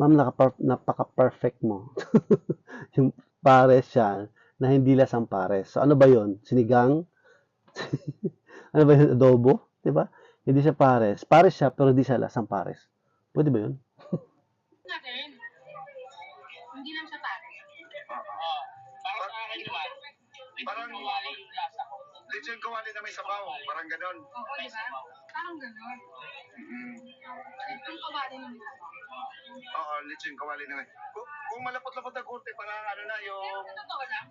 Ma'am, napaka-perfect mo. yung pares siya na hindi lasang pares. So, ano ba yon Sinigang? ano ba yun? Adobo? Di ba? Hindi siya pares. Pares siya, pero hindi siya lasang pares. Pwede ba yun? natin. Hindi lang siya pare. Oo. Para sa akin naman, Parang- parang wala yung lasa ko. Lechon kawali na may sabaw, parang ganon. Oo, di ba? Parang gano'n. Mm. Ang kawali ng isa. Oo, lechon kawali na may. Kung, kung malapot-lapot na kurte, parang ano na Pero yung... sa totoo lang,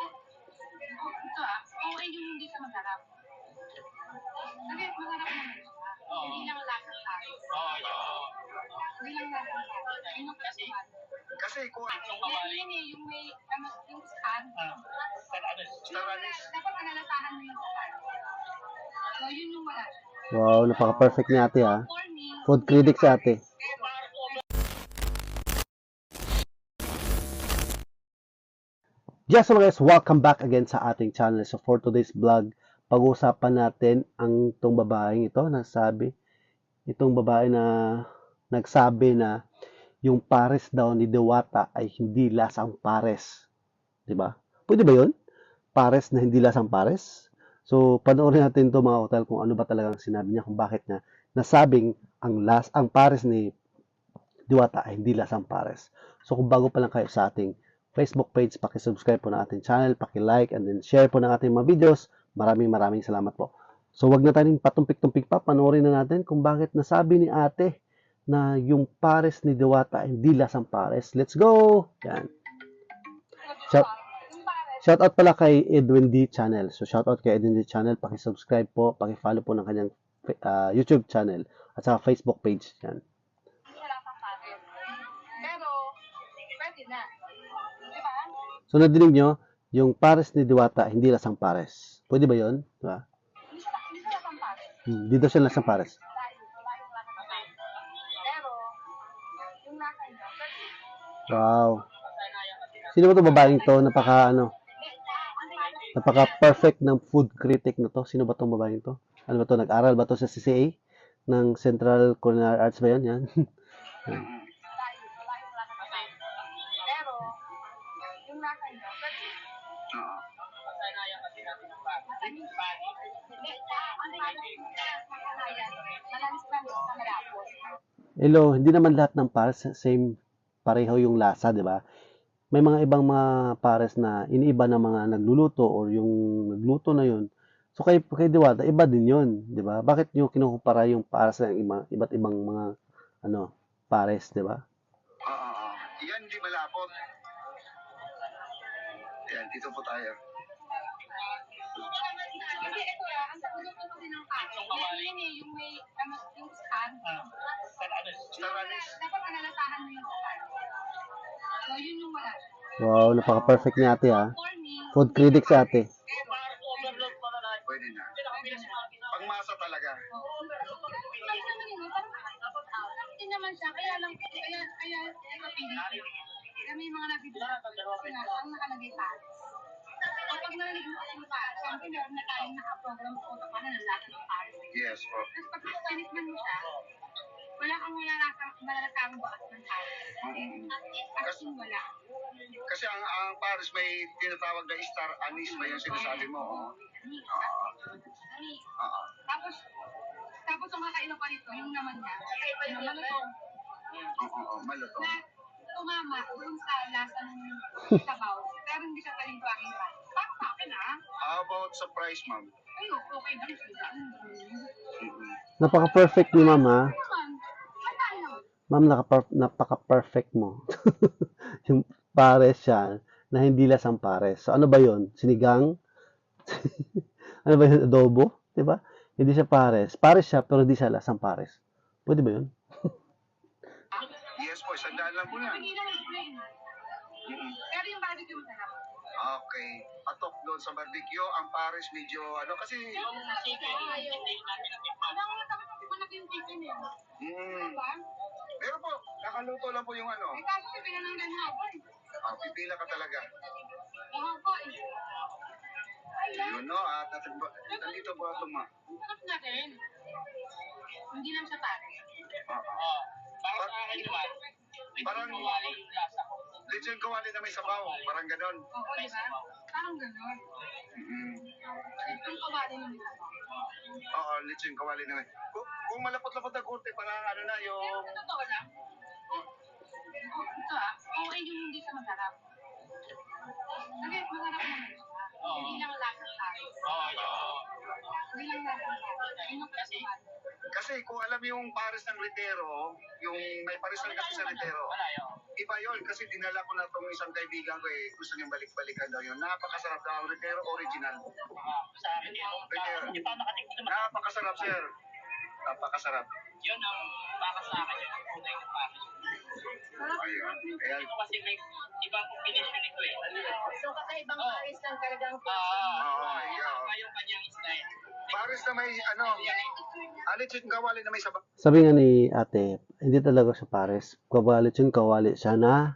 oh, oh, ito ah, okay yung hindi siya masarap. Kasi masarap naman siya. Hindi lang lasa tayo. Oo, yun. Hindi lang lasa tayo. Yun Kasi-. Kasi kung Yung kawali. yun eh, yung may, ano, yung scan. Ah, sa ano? Wala, dapat analatahan mo yung scan. So, yun yung wala. Wow, napaka-perfect ni ate me, Food critic si ate. Yes, so guys, welcome back again sa ating channel. So for today's vlog, pag-uusapan natin ang itong babaeng ito na sabi, itong babae na nagsabi na yung pares daw ni Dewata ay hindi lasang pares. ba? Pwede ba 'yun? Pares na hindi lasang pares? So, panoorin natin to mga hotel kung ano ba talagang sinabi niya, kung bakit niya nasabing ang las ang pares ni Diwata ay hindi lasang pares. So, kung bago pa lang kayo sa ating Facebook page, paki-subscribe po ng ating channel, paki-like, and then share po ng ating mga videos. Maraming maraming salamat po. So, wag na tayong patumpik-tumpik pa. Panoorin na natin kung bakit nasabi ni ate na yung pares ni Diwata ay hindi lasang pares. Let's go! Yan. Shout, shout out pala kay Edwin D channel. So shout out kay Edwin D channel, paki-subscribe po, paki-follow po ng kanyang ah, YouTube channel at saka Facebook page. Yan. Pwede na. Di ba? So nadinig nyo, yung pares ni Diwata hindi lasang pares. Pwede ba 'yon? Di ba? Hindi siya, hindi siya lasang pare. Hmm, Dito siya lasang pares. Pero, yung nasa niya, pwede. Wow. Sino ba 'to babaeng to? Napaka ano, napaka perfect ng food critic na to. Sino ba tong babaeng to? Ano ba to? Nag-aral ba to sa CCA ng Central Culinary Arts ba 'yan? Yan. Yung nasa niya, pwede. Oo. Matamis. Hindi, ano yung kanayan? Malalis lang sa malapot. Hello, hindi naman lahat ng pares same pareho yung lasa, di ba? May mga ibang mga pares na iniiba ng mga nagluluto or yung nagluto na yun. So kay kay Diwata, iba din yun, di ba? Bakit niyo kinukumpara yung pares ng iba, iba't ibang mga ano, pares, di ba? Oo, oo. Yan, di malapot. Yan, dito po tayo. Kasi ito ah, ang pagluto kasi ng yan yun eh, yung may, ano, yung scan. Ah, ano? Yung wala, dapat analatahan mo yung scan. So, yun yung wala. Wow, napaka-perfect ni ate me, Food critic si ate. Parang overload pa na lahat. Pwede na. Pangmasa talaga. Sabi naman yun, parang parang din naman siya, kaya lang, kaya, kaya, ito pinili. Kaya may mga nabibili kasi nga, ang nakalagay pa. Kapag narinig mo yung pare, syempre meron na tayong nakaprogram sa utak pa na lalaki ng pare. Yes po. Tapos pag tinikman mo siya, wala kang wala nasa malalasang bakas ng pare. As in, wala. Kasi ang, ang Paris may tinatawag na star anise ba yung sinasabi mo? Oo. Oo. Tapos, tapos ang kakailan pa nito, yung naman niya, yung malutong, oo, malutong. Tumama dun sa lasa ng sabaw, pero hindi siya paling tuwangin pa. Para sa akin ah, How about sa price, ma'am? ayun, okay lang. Mm-mm. Napaka-perfect ni ma'am ha. Ano. Ma'am, napaka-perfect mo. yung pares siya na hindi lasang pares. So ano ba 'yon? Sinigang? ano ba 'yun? Adobo? 'Di ba? Hindi siya pares. Pares siya pero hindi siya lasang pares. Pwede ba 'yun? Yes po, isang lang po yan. Hindi lang explain. Mm-mm. Pero yung barbecue masarap. Okay. Atok doon sa barbecue, ang Paris medyo ano kasi... Yung chicken, hindi natin natikman. Alam mo, tapos kasi ko yung chicken eh. Mm. Diba? Pero po, nakaluto lang po yung ano. Eh kaso na ako eh. Ah, pipila ka talaga. Mahaba eh. Yun no, at nandito po ito ma. Ang sarap natin. Hindi lang. Ah, ah. Oo. Para sa akin naman, Parang lechon kawali na may sabaw. Parang ganon. Oo, di ba? Parang gano'n. Mm. Yung kawali ng Oo, lechon kawali na may. Kung, kung malapot-lapot na kurte, parang ano na Pero yung... sa totoo lang, ito ah, okay yung hindi siya masarap. Kasi masarap naman siya. Hindi lang lasa tayo. Oo, yun. Hindi lang lasa tayo. Kasi, Kasi kung alam yung pares ng Ritero, yung may paresal kasi sa Ritero, iba yun. Kasi dinala ko na tong isang kaibigan ko eh. Gusto niyang balik-balikan daw yun. Napakasarap daw ang Ritero original. Ah, Sa akin yun. Ritero. Naman. Napakasarap, sir. Napakasarap. Yun ang para sa akin yun. Ang tunay na pares. Ayun. Ayan. Ito kasi may ibang combination nito eh. so kakaibang Oh. pares lang talagang Ah, Oo, yeah. iba yung kanyang style. Pares na may ano, alit yung kawali na may sabaw. Sabi nga ni ate, hindi talaga siya pares. Kawali yun, kawali siya na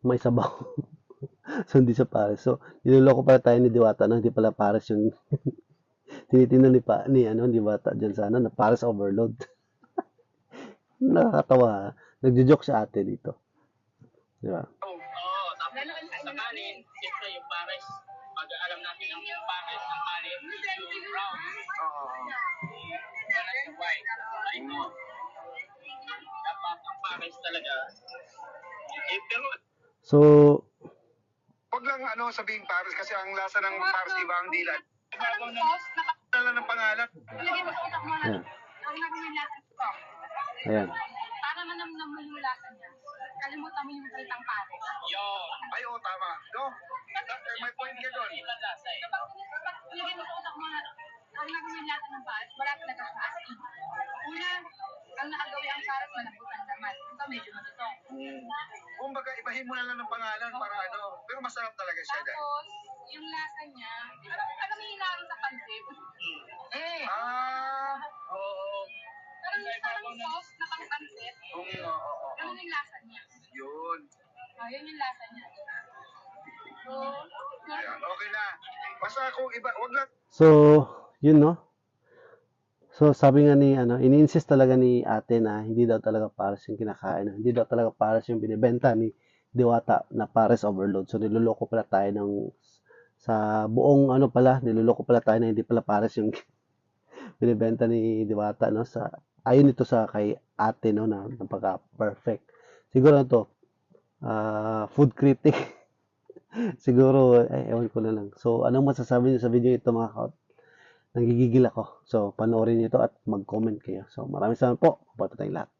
may sabaw. so, hindi siya pares. So, niloloko pala tayo ni Diwata na hindi pala pares yung tinitingnan ni, pa, ni ano, Diwata dyan sa ano, na pares overload. Nakakatawa. Nagjo-joke si ate dito. Di ba? Oo, tapos sa kanin, siyempre yung pares. Pag alam natin ang pares ng kanin, yung brown, Oo. pares na white. Ay mo. Dapat ang pares talaga. Eh, pero So, Huwag lang ano sabihin pares kasi ang lasa ng pares iba ang dilat. Parang na Dala ng pangalan. Lagay mo sa utak mo na. Ayan. Ang nagawin natin ito. ayan. Para manamnam mo yung lasa niya. Kalimutan mo yung salitang pares. yun. Ay, oo, tama. No? Eh, May point ka doon. Kapag nilagay mo sa utak mo na ang nagawin natin ng pares, wala talaga sa asin. Una, ang nakagawi ang pares, malambot ang laman. Ito medyo matutong. Kumbaga, ibahin mo na lang ng pangalan para ano. Pero masarap talaga siya dahil. Tapos, yung lasa niya, parang alam mo yung hinahalo sa pansit. Eh, Ah, oo. parang parang sauce na pang pansit. Oo, oo, oo. Ganun yung lasa niya. Yun. Oh, yun yung lasa niya. Basta kung iba, wag lang So, yun no. So, sabi nga ni, ano, ini-insist talaga ni ate na hindi daw talaga pares yung kinakain. Hindi daw talaga pares yung binibenta ni Diwata na pares overload. So, niloloko pala tayo ng, sa buong ano pala, niloloko pala tayo na hindi pala pares yung binibenta ni Diwata, no? Sa, ayun ito sa kay ate, no, na napaka-perfect. Siguro na to, ah, food critic. Siguro, eh, ewan ko na lang. So, anong masasabi niyo sa video ito mga kaut? Nanggigigil ako. So, panoorin niyo ito at mag-comment kayo. So, maraming salamat po. Mabuti tayong lahat.